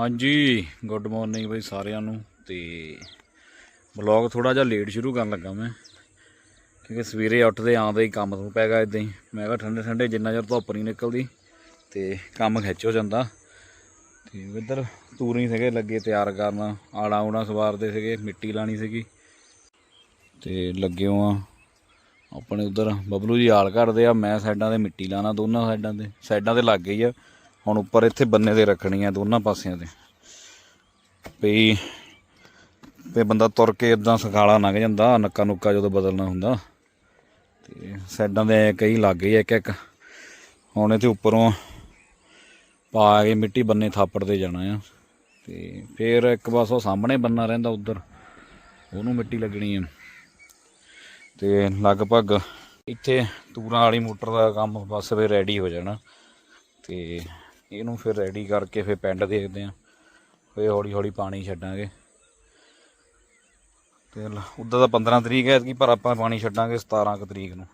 ਹਾਂਜੀ good morning ਬਈ ਸਾਰਿਆਂ ਨੂੰ ਤੇ ਬਲੌਗ ਥੋੜਾ ਜਿਹਾ ਲੇਟ ਸ਼ੁਰੂ ਕਰਨ ਲੱਗਾ ਮੈਂ, ਕਿਉਂਕਿ ਸਵੇਰੇ ਉੱਠਦੇ ਆਉਂਦੇ ਹੀ ਕੰਮ ਤੋਂ ਪੈ ਗਿਆ ਇਦਾਂ ਹੀ। ਮੈਂ ਕਿਹਾ ਠੰਡੇ ਠੰਡੇ ਜਿੰਨਾ ਚਿਰ ਧੁੱਪ ਨਹੀਂ ਨਿਕਲਦੀ ਤੇ ਕੰਮ ਖਿੱਚ ਹੋ ਜਾਂਦਾ। ਤੇ ਇੱਧਰ ਤੂਰੀ ਸੀਗੇ, ਲੱਗੇ ਤਿਆਰ ਕਰਨ, ਆੜਾ ਆਉਣਾ ਸਵਾਰਦੇ ਸੀਗੇ, ਮਿੱਟੀ ਲਾਣੀ ਸੀਗੀ। ਤੇ ਲੱਗੇ ਆ ਆਪਣੇ ਉਧਰ, ਬਬਲੂ ਜੀ ਆਲ ਘੜਦੇ ਆ, ਮੈਂ ਸਾਈਡਾਂ ਤੇ ਮਿੱਟੀ ਲਾਣਾ, ਦੋਨਾਂ ਸਾਈਡਾਂ ਤੇ ਸਾਈਡਾਂ ਤੇ ਲੱਗ ਗਈ ਆ। ਹੁਣ ਉੱਪਰ ਇੱਥੇ ਬੰਨੇ ਤੇ ਰੱਖਣੀ ਆ ਦੋਨਾਂ ਪਾਸਿਆਂ ਤੇ। ਵੀ ਤੇ ਬੰਦਾ ਤੁਰ ਕੇ ਇਦਾਂ ਸਖਾਲਾ ਲੰਘ ਜਾਂਦਾ, ਨੱਕਾ ਨੁੱਕਾ ਜਦੋਂ ਬਦਲਣਾ ਹੁੰਦਾ। ਤੇ ਸਾਈਡਾਂ ਦੇ ਕਈ ਲੱਗ ਗਈ ਇੱਕ ਇੱਕ ਹੁਣ ਇੱਥੇ ਉੱਪਰੋਂ ਪਾ ਕੇ ਮਿੱਟੀ ਬੰਨੇ ਥਾਪੜ ਤੇ ਜਾਣਾ ਆ। ਤੇ ਫਿਰ ਇੱਕ ਬਸ ਉਹ ਸਾਹਮਣੇ ਬੰਨਾ ਰਹਿੰਦਾ ਉਧਰ, ਉਹਨੂੰ ਮਿੱਟੀ ਲੱਗਣੀ ਆ। ਤੇ ਲਗਭਗ ਇੱਥੇ ਤੂਰਾਂ ਵਾਲੀ ਮੋਟਰ ਦਾ ਕੰਮ ਬਸ ਫੇਰ ਰੈਡੀ ਹੋ ਜਾਣਾ। ਤੇ ਇਹਨੂੰ ਫਿਰ ਰੈਡੀ ਕਰਕੇ ਫਿਰ ਪਿੰਡ ਦੇਖਦੇ ਆ ਫੇ ਹੌਲੀ ਹੌਲੀ ਪਾਣੀ ਛੱਡਾਂਗੇ। ਤੇ ਉਦੋਂ ਦਾ 15 ਤਰੀਕ ਹੈ ਕਿ ਪਰ ਆਪਾਂ ਪਾਣੀ ਛੱਡਾਂਗੇ 17 ਕੁ ਤਰੀਕ ਨੂੰ।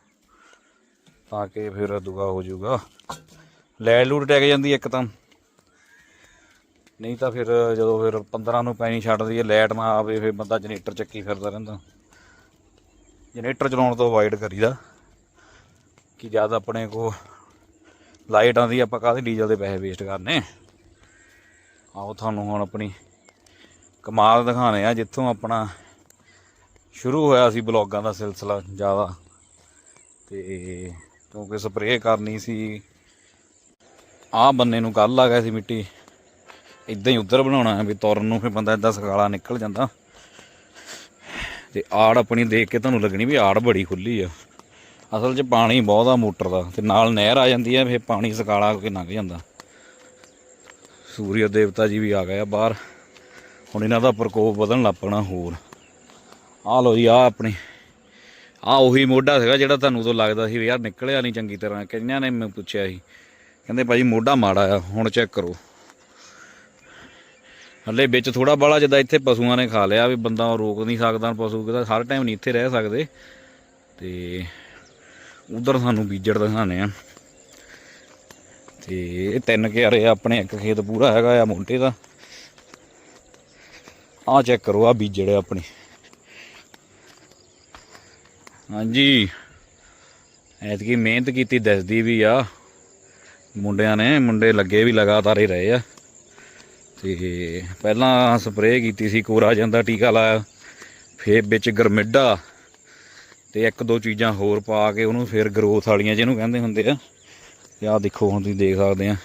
ਤਾਂ ਕਿ ਫਿਰ ਦੁਆ ਹੋ ਜਾਊਗਾ। ਲੈਟ ਲੂਟ ਟੈਕ ਜਾਂਦੀ ਇੱਕ ਤਾਂ। ਨਹੀਂ ਤਾਂ ਫਿਰ ਜਦੋਂ ਫਿਰ 15 ਨੂੰ ਪਾਣੀ ਛੱਡਦੀ ਹੈ ਲਾਈਟ ਨਾ ਆਵੇ, ਫਿਰ ਬੰਦਾ ਜਨਰੇਟਰ ਚੱਕੀ ਫਿਰਦਾ ਰਹਿੰਦਾ। ਜਨਰੇਟਰ ਚਲਾਉਣ ਤੋਂ ਅਵਾਇਡ ਕਰੀਦਾ। ਕਿ ਜਦ ਆਪਣੇ ਕੋ ਲਾਈਟ ਆਉਂਦੀ ਆਪਾਂ ਕਾਹਦੇ ਡੀਜ਼ਲ ਦੇ ਪੈਸੇ ਵੇਸਟ ਕਰਨੇ? ਆਓ ਤੁਹਾਨੂੰ ਹੁਣ ਆਪਣੀ ਕਮਾਲ ਦਿਖਾਣੇ ਆ, ਜਿੱਥੋਂ ਆਪਣਾ ਸ਼ੁਰੂ ਹੋਇਆ ਸੀ ਬਲੌਗਾਂ ਦਾ ਸਿਲਸਿਲਾ ਜ਼ਿਆਦਾ। ਤੇ ਕਿਉਂਕਿ ਸਪਰੇਅ ਕਰਨੀ ਸੀ ਆਹ ਬੰਨੇ ਨੂੰ ਕੱਲ ਆ ਗਿਆ ਸੀ ਮਿੱਟੀ। ਇਦਾਂ ਹੀ ਉੱਧਰ ਬਣਾਉਣਾ ਵੀ ਤੁਰਨ ਨੂੰ, ਫਿਰ ਬੰਦਾ ਇਦਾਂ ਸਕਾਲਾ ਨਿਕਲ ਜਾਂਦਾ। ਤੇ ਆੜ ਆਪਣੀ ਦੇਖ ਕੇ ਤੁਹਾਨੂੰ ਲੱਗਣੀ ਵੀ ਆੜ ਬੜੀ ਖੁੱਲੀ ਆ। ਅਸਲ 'ਚ ਪਾਣੀ ਬਹੁਤ ਆ ਮੋਟਰ ਦਾ ਤੇ ਨਾਲ ਨਹਿਰ ਆ ਜਾਂਦੀ ਹੈ ਫਿਰ ਪਾਣੀ ਸਕਾਲਾ ਕੇ ਲੰਘ ਜਾਂਦਾ। ਸੂਰਜ ਦੇਵਤਾ ਜੀ ਵੀ ਆ ਗਏ ਆ ਬਾਹਰ। ਹੁਣ ਇਹਨਾਂ ਦਾ ਪ੍ਰਕੋਪ ਵਧਣ ਲੱਪਣਾ ਹੋਰ। ਆ ਲੋ ਜੀ ਆ ਆਪਣੀ ਆ ਉਹੀ ਮੋਢਾ ਸੀਗਾ ਜਿਹੜਾ ਤੁਹਾਨੂੰ ਉਦੋਂ ਲੱਗਦਾ ਸੀ ਵੀ ਯਾਰ ਨਿਕਲਿਆ ਨਹੀਂ ਚੰਗੀ ਤਰ੍ਹਾਂ। ਕਈਆਂ ਨੇ ਮੈਂ ਪੁੱਛਿਆ ਸੀ। ਕਹਿੰਦੇ ਭਾਜੀ ਮੋਢਾ ਮਾੜਾ ਆ, ਹੁਣ ਚੈੱਕ ਕਰੋ। ਹੱਲੇ ਵਿੱਚ ਥੋੜਾ ਬਾਲਾ ਜਿੱਦਾਂ ਇੱਥੇ ਪਸ਼ੂਆਂ ਨੇ ਖਾ ਲਿਆ ਵੀ ਬੰਦਾ ਰੋਕ ਨਹੀਂ ਸਕਦਾ, ਪਸ਼ੂ ਕਿਦਾ ਹਰ ਟਾਈਮ ਨਹੀਂ ਇੱਥੇ ਰਹਿ ਸਕਦੇ। ਤੇ ਉਧਰ ਸਾਨੂੰ ਬੀਜੜ ਦਿਖਾਣੇ ਆ। ਤੇ ਇਹ ਤਿੰਨ ਕਿਆਰੇ ਆਪਣੇ ਇੱਕ ਖੇਤ ਪੂਰਾ ਹੈਗਾ ਆ ਮੋਟੇ ਦਾ। ਆਹ ਚੈੱਕ ਕਰੋ ਆ ਬੀਜੜ ਆ ਆਪਣੇ। ਹਾਂਜੀ। ਐਤਕੀ ਮਿਹਨਤ ਕੀਤੀ ਦੱਸਦੀ ਵੀ ਆ। ਮੁੰਡਿਆਂ ਨੇ, ਮੁੰਡੇ ਲੱਗੇ ਵੀ ਲਗਾਤਾਰ ਹੀ ਰਹੇ ਆ। ਤੇ ਪਹਿਲਾਂ ਸਪਰੇਅ ਕੀਤੀ ਸੀ ਕੋਰਾ ਜਾਂਦਾ ਟੀਕਾ ਲਾਇਆ। ਫੇਰ ਵਿੱਚ ਗਰਮਿੱਡਾ। ਤੇ ਇੱਕ ਦੋ ਚੀਜ਼ਾਂ ਹੋਰ ਪਾ ਕੇ ਉਹਨੂੰ ਫਿਰ ਗਰੋਥ ਵਾਲੀਆਂ ਜਿਹਨੂੰ ਕਹਿੰਦੇ ਹੁੰਦੇ ਆ, ਤੇ ਆਹ ਦੇਖੋ ਹੁਣ ਤੁਸੀਂ ਦੇਖ ਸਕਦੇ ਆ।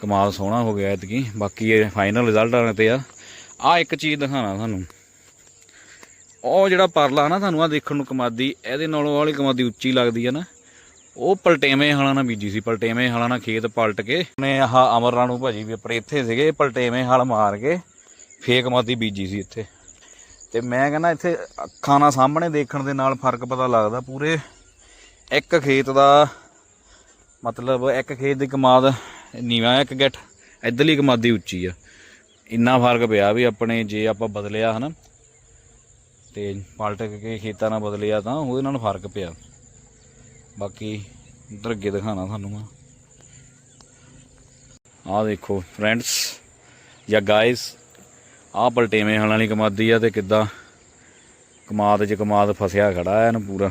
ਕਮਾਲ ਸੋਹਣਾ ਹੋ ਗਿਆ ਐਤਕੀ। ਬਾਕੀ ਇਹ ਫਾਈਨਲ ਰਿਜ਼ਲਟ ਆਣੇ ਤੇ ਆ। ਆ ਇੱਕ ਚੀਜ਼ ਦਿਖਾਣਾ ਤੁਹਾਨੂੰ। ਉਹ ਜਿਹੜਾ ਪਰਲਾ ਨਾ ਤੁਹਾਨੂੰ ਆ ਦੇਖਣ ਨੂੰ ਕਮਾਦੀ, ਇਹਦੇ ਨਾਲੋਂ ਵਾਲੀ ਕਮਾਦੀ ਉੱਚੀ ਲੱਗਦੀ ਆ ਨਾ। ਉਹ ਪਲਟੇਵੇਂ ਹਾਲਾਂ ਨਾਲ ਬੀਜੀ ਸੀ। ਪਲਟੇਵੇਂ ਹਾਲਾਂ ਨਾਲ ਖੇਤ ਪਲਟ ਕੇ ਨੇ ਆਹ ਅਮਰ ਰਾਣੂ ਭਾਜੀ ਵੀ ਆਪਣੇ ਇੱਥੇ ਸੀਗੇ, ਪਲਟੇਵੇਂ ਹਾਲ ਮਾਰ ਕੇ ਫੇਕ ਮਾਦੀ ਬੀਜੀ ਸੀ ਇੱਥੇ। ਤੇ ਮੈਂ ਕਹਿੰਦਾ ਇੱਥੇ ਅੱਖਾਂ ਨਾਲ ਸਾਹਮਣੇ ਦੇਖਣ ਦੇ ਨਾਲ ਫ਼ਰਕ ਪਤਾ ਲੱਗਦਾ, ਪੂਰੇ ਇੱਕ ਖੇਤ ਦਾ ਮਤਲਬ ਇੱਕ ਖੇਤ ਦੀ ਕਮਾਦ ਨੀਵਾ ਇੱਕ ਗਿੱਠ, ਇਧਰਲੀ ਕਮਾਦੀ ਉੱਚੀ ਆ। ਇੰਨਾ ਫ਼ਰਕ ਪਿਆ ਵੀ ਆਪਣੇ ਜੇ ਆਪਾਂ ਬਦਲਿਆ ਹਨਾ, ਤੇ ਪਲਟਕ ਕੇ ਖੇਤਾਂ ਨਾਲ ਬਦਲਿਆ ਤਾਂ ਉਹਦੇ ਨਾਲ ਫ਼ਰਕ ਪਿਆ। ਬਾਕੀ ਉਧਰ ਅੱਗੇ ਦਿਖਾਣਾ ਤੁਹਾਨੂੰ ਮੈਂ। ਆਹ ਦੇਖੋ ਫਰੈਂਡਸ ਜਾਂ ਗਾਇਸ ਆਹ ਪਲਟੇਵੇਂ ਹਲਾਂ ਵਾਲੀ ਕਮਾਦੀ ਆ ਤੇ ਕਿੱਦਾਂ? ਕਮਾਦ 'ਚ ਕਮਾਦ ਫਸਿਆ ਖੜਾ ਐ ਇਹਨੂੰ ਪੂਰਾ।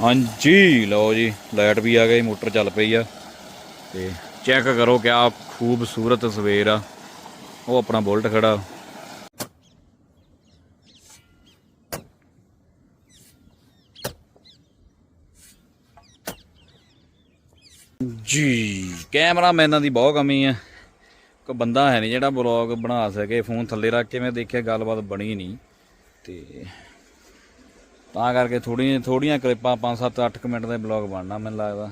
ਹਾਂਜੀ, ਲਓ ਜੀ, ਲਾਈਟ ਵੀ ਆ ਗਈ, ਮੋਟਰ ਚੱਲ ਪਈ ਆ। ਤੇ ਚੈੱਕ ਕਰੋ ਕਿਆ ਖੂਬਸੂਰਤ ਸਵੇਰ ਆ। ਉਹ ਆਪਣਾ ਬੁਲਟ ਖੜਾ ਜੀ ਕੈਮਰਾਮੈਨਾਂ ਦੀ ਬਹੁਤ ਕਮੀ ਹੈ ਕੋਈ ਬੰਦਾ ਹੈ ਨਹੀਂ ਜਿਹੜਾ ਬਲੌਗ ਬਣਾ ਸਕੇ, ਫੋਨ ਥੱਲੇ ਰੱਖ ਕੇ ਮੈਂ ਦੇਖਿਆ ਗੱਲਬਾਤ ਬਣੀ ਨਹੀਂ। ਤੇ ਤਾਂ ਕਰਕੇ ਥੋੜੀ ਥੋੜੀਆਂ ਕਲਿੱਪਾਂ 5 7 8 ਮਿੰਟ ਦੇ ਬਲੌਗ ਬਣਨਾ ਮੈਨੂੰ ਲੱਗਦਾ।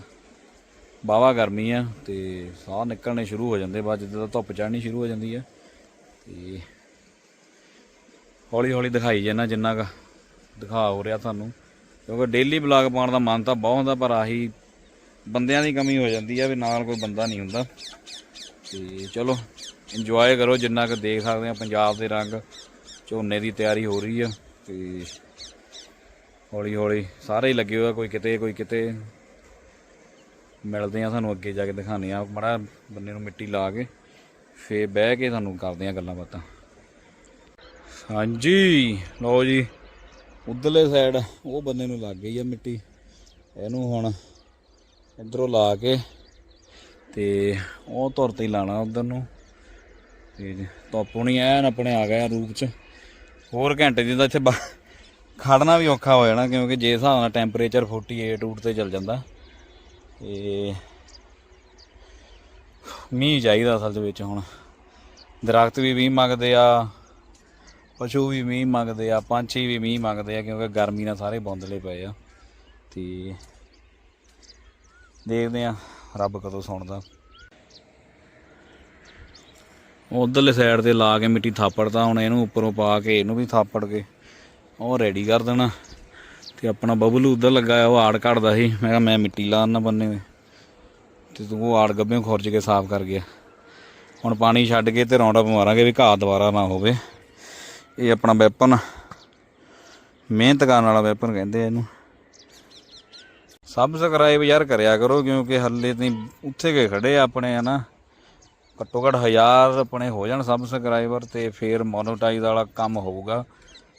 ਬਾਵਾ ਗਰਮੀ ਆ ਤੇ ਸਾਹ ਨਿਕਲਣੇ ਸ਼ੁਰੂ ਹੋ ਜਾਂਦੇ, ਬਾਅਦ ਜਦੋਂ ਧੁੱਪ ਚੜ੍ਹਨੀ ਸ਼ੁਰੂ ਹੋ ਜਾਂਦੀ ਆ। ਤੇ ਹੌਲੀ ਹੌਲੀ ਦਿਖਾਈ ਜਾਣਾ ਜਿੰਨਾ ਕੁ ਦਿਖਾ ਹੋ ਰਿਹਾ ਤੁਹਾਨੂੰ। ਕਿਉਂਕਿ ਡੇਲੀ ਬਲੌਗ ਪਾਉਣ ਦਾ ਮਨ ਤਾਂ ਬਹੁਤ ਹੁੰਦਾ, ਪਰ ਆਹੀ ਬੰਦਿਆਂ ਦੀ ਕਮੀ ਹੋ ਜਾਂਦੀ ਆ ਵੀ ਨਾਲ ਕੋਈ ਬੰਦਾ ਨਹੀਂ ਹੁੰਦਾ। ਤੇ ਚਲੋ ਇੰਜੋਏ ਕਰੋ ਜਿੰਨਾ ਕੁ ਦੇਖ ਸਕਦੇ ਆ ਪੰਜਾਬ ਦੇ ਰੰਗ। ਝੋਨੇ ਦੀ ਤਿਆਰੀ ਹੋ ਰਹੀ ਆ ਤੇ ਹੌਲੀ ਹੌਲੀ ਸਾਰੇ ਹੀ ਲੱਗੇ ਹੋਏ ਆ, ਕੋਈ ਕਿਤੇ ਕੋਈ ਕਿਤੇ। ਮਿਲਦੇ ਆ ਤੁਹਾਨੂੰ ਅੱਗੇ ਜਾ ਕੇ ਦਿਖਾਉਂਦੇ ਆ। ਮੜਾ ਬੰਨੇ ਨੂੰ ਮਿੱਟੀ ਲਾ ਕੇ ਫੇਰ ਬਹਿ ਕੇ ਤੁਹਾਨੂੰ ਕਰਦੇ ਆ ਗੱਲਾਂ ਬਾਤਾਂ। ਹਾਂਜੀ, ਲਓ ਜੀ, ਉਧਰਲੇ ਸਾਈਡ ਉਹ ਬੰਨੇ ਨੂੰ ਲੱਗ ਗਈ ਆ ਮਿੱਟੀ। ਇਹਨੂੰ ਹੁਣ ਇਧਰੋਂ ਲਾ ਕੇ ਤੇ ਉਹ ਧੁਰ ਤੇ ਹੀ ਲਾਣਾ ਉਧਰ ਨੂੰ। ਤੇ ਧੁੱਪ ਨਹੀਂ ਐਨ ਆਪਣੇ ਆ ਗਿਆ ਰੂਪ ਚ। ਹੋਰ ਘੰਟੇ ਦੀ ਤਾਂ ਇੱਥੇ ਬਾ- ਖੜਨਾ ਵੀ ਔਖਾ ਹੋ ਜਾਣਾ ਕਿਉਂਕਿ ਜੇ ਹਿਸਾਬ ਨਾਲ ਟੈਂਪਰੇਚਰ 48 ਰੂਟ ਤੇ ਚੱਲ ਜਾਂਦਾ। ਤੇ ਮੀਂਹ ਚਾਹੀਦਾ ਅਸਲ ਦੇ ਵਿੱਚ ਹੁਣ। ਦਰਖਤ ਵੀ ਮੀਂਹ ਮੰਗਦੇ ਆ, ਪਸ਼ੂ ਵੀ ਮੀਂਹ ਮੰਗਦੇ ਆ, ਪੰਛੀ ਵੀ ਮੀਂਹ ਮੰਗਦੇ ਆ ਕਿਉਂਕਿ ਗਰਮੀ ਨਾਲ ਸਾਰੇ ਬੌਂਦਲੇ ਪਏ ਆ। ਤੇ ਦੇਖਦੇ ਆ ਰੱਬ ਕਦੋਂ ਸੁਣਦਾ। ਉਧਰਲੇ ਸਾਈਡ ਤੇ ਲਾ ਕੇ ਮਿੱਟੀ ਥਾਪੜਦਾ ਹੁਣ ਇਹਨੂੰ ਉੱਪਰੋਂ ਪਾ ਕੇ ਇਹਨੂੰ ਵੀ ਥਾਪੜ ਕੇ ਉਹ ਰੈਡੀ ਕਰ ਦੇਣਾ। ਤੇ ਆਪਣਾ ਬਬਲੂ ਉਧਰ ਲੱਗਾ ਉਹ ਆੜ ਕੱਢਦਾ ਸੀ। ਮੈਂ ਕਿਹਾ, ਮੈਂ ਮਿੱਟੀ ਲਾ ਨਾ ਬੰਨੇ ਵੇ ਤੇ ਤੂੰ ਉਹ ਆੜ ਗੱਬਿਓਂ ਖੁਰਜ ਕੇ ਸਾਫ਼ ਕਰ ਗਿਆ। ਹੁਣ ਪਾਣੀ ਛੱਡ ਕੇ ਤੇ ਰੌਂਡਾ ਮਾਰਾਂਗੇ ਵੀ ਘਾਹ ਦੁਬਾਰਾ ਨਾ ਹੋਵੇ। ਇਹ ਆਪਣਾ ਵੈਪਨ ਮਿਹਨਤ ਕਰਨ ਵਾਲਾ ਵੈਪਨ ਕਹਿੰਦੇ ਆ ਇਹਨੂੰ। ਸਬਸਕ੍ਰਾਈਬ ਯਾਰ ਕਰਿਆ ਕਰੋ ਕਿਉਂਕਿ ਹੱਲੇ ਤੇ ਉੱਥੇ ਗਏ ਖੜੇ ਆ ਆਪਣੇ, ਹਨਾ? ਘੱਟੋ ਘੱਟ 1000 ਆਪਣੇ ਹੋ ਜਾਣ ਸਬਸਕ੍ਰਾਈਬਰ ਤੇ ਫੇਰ ਮੋਨੋਟਾਈਜ਼ ਵਾਲਾ ਕੰਮ ਹੋਊਗਾ।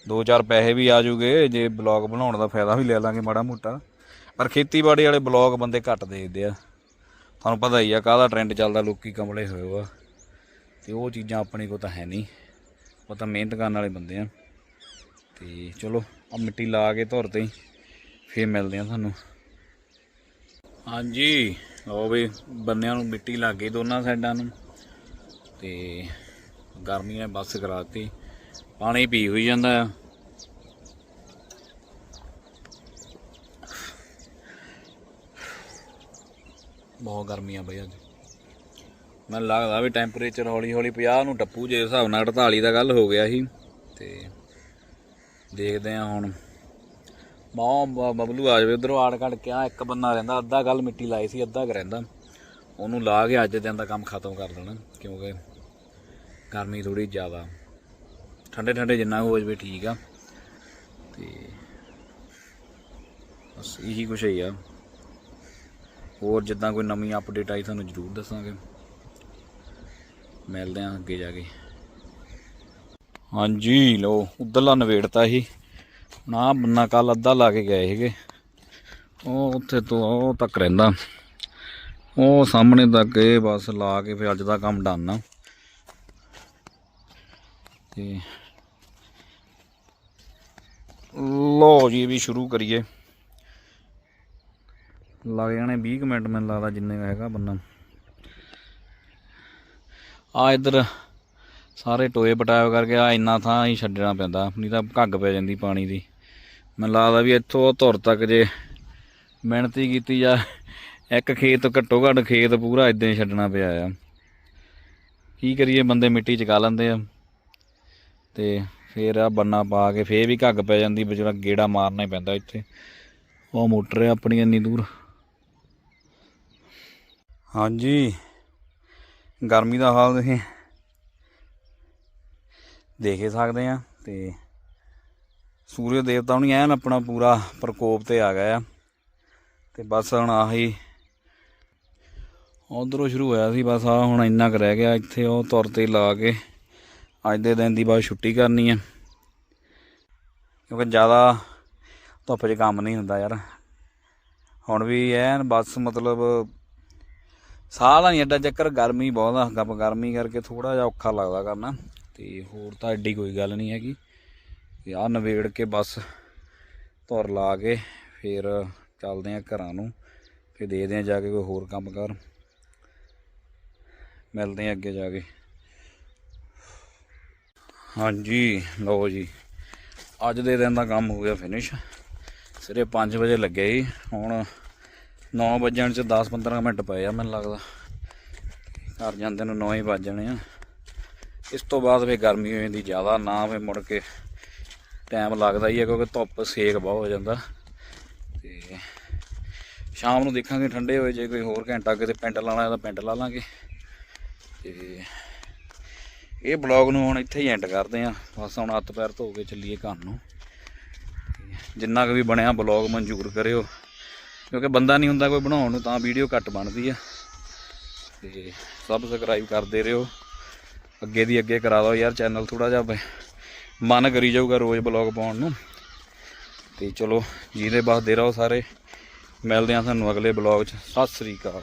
ਦੋ ਚਾਰ ਪੈਸੇ ਵੀ ਆ ਜੂਗੇ, ਜੇ ਬਲੌਗ ਬਣਾਉਣ ਦਾ ਫਾਇਦਾ ਵੀ ਲੈ ਲਾਂਗੇ ਮਾੜਾ ਮੋਟਾ। ਪਰ ਖੇਤੀਬਾੜੀ ਵਾਲੇ ਬਲੌਗ ਬੰਦੇ ਘੱਟ ਦੇਖਦੇ ਆ। ਤੁਹਾਨੂੰ ਪਤਾ ਹੀ ਆ ਕਾਹਦਾ ਟ੍ਰੈਂਡ ਚੱਲਦਾ, ਲੋਕੀ ਕਮਲੇ ਹੋਏ ਆ। ਤੇ ਉਹ ਚੀਜ਼ਾਂ ਆਪਣੇ ਕੋਲ ਤਾਂ ਹੈ ਨਹੀਂ। ਉਹ ਤਾਂ ਮਿਹਨਤ ਕਰਨ ਵਾਲੇ ਬੰਦੇ ਆ। ਤੇ ਚਲੋ ਆ ਮਿੱਟੀ ਲਾ ਕੇ ਧੁਰ ਤੇ ਹੀ ਫੇਰ ਮਿਲਦੇ ਆ ਤੁਹਾਨੂੰ। ਹਾਂਜੀ, ਉਹ ਵੀ ਬੰਨਿਆਂ ਨੂੰ ਮਿੱਟੀ ਲੱਗ ਗਈ ਦੋਨਾਂ ਸਾਈਡਾਂ ਨੂੰ। ਤੇ ਗਰਮੀ ਨੇ ਬੱਸ ਕਰਾਤੀ, ਪਾਣੀ ਪੀ ਹੋਈ ਜਾਂਦਾ ਆ। ਬਹੁਤ ਗਰਮੀ ਆ ਬਈ ਅੱਜ। ਮੈਨੂੰ ਲੱਗਦਾ ਵੀ ਟੈਂਪਰੇਚਰ ਹੌਲੀ ਹੌਲੀ 50 ਨੂੰ ਟੱਪੂ, ਜੇ ਹਿਸਾਬ ਨਾਲ 48 ਦਾ ਗੱਲ ਹੋ ਗਿਆ ਸੀ। ਤੇ ਦੇਖਦੇ ਆ ਹੁਣ ਬਾਹ ਬਬਲੂ ਆ ਜਾਵੇ, ਉਧਰੋਂ ਆੜ ਕੱਢ ਕੇ ਆ ਇੱਕ ਬੰਨਾ ਰਹਿੰਦਾ, ਅੱਧਾ ਗੱਲ ਮਿੱਟੀ ਲਾਈ ਸੀ, ਅੱਧਾ ਕੁ ਰਹਿੰਦਾ। ਉਹਨੂੰ ਲਾ ਕੇ ਅੱਜ ਦਿਨ ਦਾ ਕੰਮ ਖਤਮ ਕਰ ਦੇਣਾ, ਕਿਉਂਕਿ ਗਰਮੀ ਥੋੜੀ ਜ਼ਿਆਦਾ। ਠੰਡੇ ਠੰਡੇ ਜਿੰਨਾ ਕੁ ਹੋ ਜਵੇ ਠੀਕ ਆ। ਤੇ ਬਸ ਇਹੀ ਕੁਛ ਹੀ ਆ। ਹੋਰ ਜਿੱਦਾਂ ਕੋਈ ਨਵੀਂ ਅਪਡੇਟ ਆਈ, ਤੁਹਾਨੂੰ ਜ਼ਰੂਰ ਦੱਸਾਂਗੇ। ਮਿਲਦੇ ਆਂ ਅੱਗੇ ਜਾ ਕੇ। ਹਾਂਜੀ ਲੋ ਉਧਰਲਾ ਨਵੇੜਤਾ ਸੀ। ਨਾ ਬੰਨਾ ਕੱਲ ਅੱਧਾ ਲਾ ਕੇ ਗਏ ਸੀਗੇ। ਉਹ ਉੱਥੇ ਤੋਂ ਉਹ ਤੱਕ ਰਹਿੰਦਾ। ਉਹ ਸਾਹਮਣੇ ਤੱਕ ਇਹ ਬਸ ਲਾ ਕੇ ਫਿਰ ਅੱਜ ਦਾ ਕੰਮ ਡਨ ਆ। ਤੇ ਲੋ ਜੀ ਵੀ ਸ਼ੁਰੂ ਕਰੀਏ। ਲੱਗ ਜਾਣੇ 20 ਕੁ ਮਿੰਟ ਮੈਨੂੰ ਲੱਗਦਾ ਜਿੰਨੇ ਕੁ ਹੈਗਾ ਬੰਨਾ ਆ ਇੱਧਰ ਸਾਰੇ ਟੋਏ ਪਟਾਇਆ ਕਰਕੇ ਆ, ਇੰਨਾ ਥਾਂ ਹੀ ਛੱਡਣਾ ਪੈਂਦਾ। ਨਹੀਂ ਤਾਂ ਘੱਗ ਪੈ ਜਾਂਦੀ ਪਾਣੀ ਦੀ। ਮੈਨੂੰ ਲੱਗਦਾ ਵੀ ਇੱਥੋਂ ਧੁਰ ਤੱਕ ਜੇ ਮਿਹਨਤੀ ਕੀਤੀ ਜਾ, ਇੱਕ ਖੇਤ ਘੱਟੋ ਘੱਟ ਖੇਤ ਪੂਰਾ ਇਦਾਂ ਹੀ ਛੱਡਣਾ ਪਿਆ ਆ। ਕੀ ਕਰੀਏ, ਬੰਦੇ ਮਿੱਟੀ ਚਕਾ ਲੈਂਦੇ ਆ। ਤੇ ਫੇਰ ਆ ਬੰਨਾ ਪਾ ਕੇ ਫੇਰ ਵੀ ਘੱਗ ਪੈ ਜਾਂਦੀ ਵਿਚਾਰਾ ਗੇੜਾ ਮਾਰਨਾ ਹੀ ਪੈਂਦਾ ਇੱਥੇ। ਉਹ ਮੋਟਰ ਹੈ ਆਪਣੀ ਇੰਨੀ ਦੂਰ। ਹਾਂਜੀ, ਗਰਮੀ ਦਾ ਹਾਲ ਤੁਸੀਂ ਦੇਖ ਹੀ ਸਕਦੇ ਆ ਤੇ ਸੂਰਜ ਦੇਵਤਾ ਹੁਣੀ ਐਨ ਆਪਣਾ ਪੂਰਾ ਪ੍ਰਕੋਪ ਤੇ ਆ ਗਿਆ ਆ। ਤੇ ਬਸ ਹੁਣ ਆਹੀ ਉਧਰੋਂ ਸ਼ੁਰੂ ਹੋਇਆ ਸੀ, ਬਸ ਆ ਹੁਣ ਇੰਨਾ ਕੁ ਰਹਿ ਗਿਆ, ਇੱਥੇ ਉਹ ਤੁਰ ਤੇ ਲਾ ਕੇ ਅੱਜ ਦੇ ਦਿਨ ਦੀ ਬਸ ਛੁੱਟੀ ਕਰਨੀ ਆ। ਕਿਉਂਕਿ ਜ਼ਿਆਦਾ ਧੁੱਪ 'ਚ ਕੰਮ ਨਹੀਂ ਹੁੰਦਾ ਯਾਰ। ਹੁਣ ਵੀ ਐਨ ਬਸ ਮਤਲਬ ਸਾਹ ਦਾ ਨਹੀਂ ਐਡਾ ਚੱਕਰ, ਗਰਮੀ ਬਹੁਤ ਆ। ਗੱਪ ਗਰਮੀ ਕਰਕੇ ਥੋੜਾ ਜਿਹਾ ਔਖਾ ਲੱਗਦਾ ਕਰਨਾ। ਤੇ ਹੋਰ ਤਾਂ ਐਡੀ ਕੋਈ ਗੱਲ ਨਹੀਂ ਹੈਗੀ। ਤੇ ਆਹ ਨਵੇੜ ਕੇ ਬਸ ਧੁਰ ਲਾ ਕੇ ਫਿਰ ਚੱਲਦੇ ਆ ਘਰਾਂ ਨੂੰ, ਫਿਰ ਦੇਖਦੇ ਆ ਜਾ ਕੇ ਕੋਈ ਹੋਰ ਕੰਮ ਕਰ। ਮਿਲਦੇ ਆ ਅੱਗੇ ਜਾ ਕੇ। ਹਾਂਜੀ, ਲਓ ਜੀ, ਅੱਜ ਦੇ ਦਿਨ ਦਾ ਕੰਮ ਹੋ ਗਿਆ ਫਿਨਿਸ਼ ਸਵੇਰੇ 5 ਵਜੇ ਲੱਗਿਆ ਜੀ ਹੁਣ 9 ਵਜਣ ਚ 10-15 ਮਿੰਟ ਪਏ ਆ ਮੈਨੂੰ ਲੱਗਦਾ। ਘਰ ਜਾਂਦੇ ਨੂੰ 9 ਹੀ ਵੱਜ ਜਾਣੇ ਆ। ਇਸ ਤੋਂ ਬਾਅਦ ਫੇ ਗਰਮੀ ਹੋ ਜਾਂਦੀ ਜ਼ਿਆਦਾ, ਨਾ ਫੇ ਮੁੜ ਕੇ ਟਾਈਮ ਲੱਗਦਾ ਹੀ ਹੈ ਕਿਉਂਕਿ ਧੁੱਪ ਸੇਕ ਬਹੁਤ ਹੋ ਜਾਂਦਾ। ਤੇ ਸ਼ਾਮ ਨੂੰ ਦੇਖਾਂਗੇ ਠੰਡੇ ਹੋਏ, ਜੇ ਕੋਈ ਹੋਰ ਘੰਟਾ ਕਿਤੇ ਪੈਂਟ ਲਾਣਾ ਤਾਂ ਪੈਂਟ ਲਾ ਲਾਂਗੇ। ਤੇ ਇਹ ਬਲੌਗ ਨੂੰ ਹੁਣ ਇੱਥੇ ਹੀ ਐਂਡ ਕਰਦੇ ਆ ਬਸ ਹੁਣ ਹੱਥ ਪੈਰ ਧੋ ਕੇ ਚੱਲੀਏ ਘਰ ਨੂੰ। ਜਿੰਨਾ ਕੁ ਵੀ ਬਣਿਆ ਬਲੌਗ ਮਨਜ਼ੂਰ ਕਰਿਓ। ਕਿਉਂਕਿ ਬੰਦਾ ਨਹੀਂ ਹੁੰਦਾ ਕੋਈ ਬਣਾਉਣ ਨੂੰ, ਤਾਂ ਵੀਡੀਓ ਘੱਟ ਬਣਦੀ ਆ। ਤੇ ਸਬਸਕ੍ਰਾਈਬ ਕਰਦੇ ਰਹੋ। ਅੱਗੇ ਦੀ ਅੱਗੇ ਕਰਾ ਦਿਓ ਯਾਰ, ਚੈਨਲ ਥੋੜਾ ਜਿਹਾ ਮਨ ਕਰੀ ਜਾਊਗਾ ਰੋਜ਼ ਬਲੌਗ ਪਾਉਣ ਨੂੰ। ਤੇ ਚਲੋ, ਜਿਹਦੇ ਬਸਦੇ ਰਹੋ ਸਾਰੇ, ਮਿਲਦੇ ਆ ਤੁਹਾਨੂੰ ਅਗਲੇ ਬਲੌਗ 'ਚ। ਸਤਿ ਸ੍ਰੀ ਅਕਾਲ।